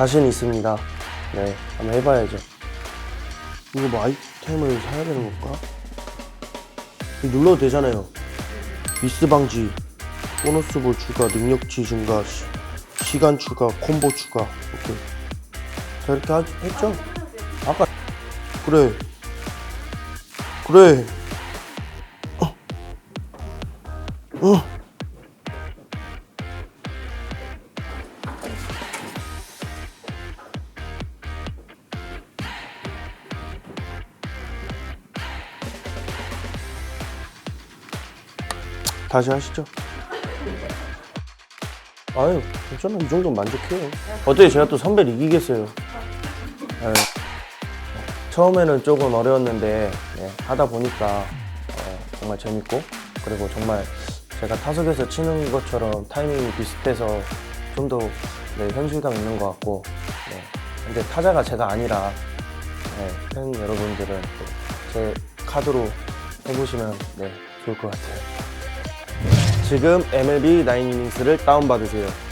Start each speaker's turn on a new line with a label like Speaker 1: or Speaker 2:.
Speaker 1: 자신 있습니다. 네, 한번 해봐야죠. 이거 뭐 아이템을 사야 되는 건가? 눌러도 되잖아요. 미스 방지, 보너스 볼 추가, 능력치 증가, 시, 시간 추가, 콤보 추가. 오케이. 자, 이렇게 하, 했죠? 아까, 그래. 그래. 어. 어. 다시 하시죠. 아유, 괜찮아. 이 정도면 만족해요. 어떻게 제가 또 선배를 이기겠어요. 예. 처음에는 조금 어려웠는데, 예, 하다 보니까 어, 정말 재밌고, 그리고 정말 제가 타석에서 치는 것처럼 타이밍이 비슷해서 좀더 네, 현실감 있는 것 같고, 네. 근데 타자가 제가 아니라, 네, 팬 여러분들은 또제 카드로 해보시면 네, 좋을 것 같아요. 지금 MLB 9이닝스를 다운받으세요.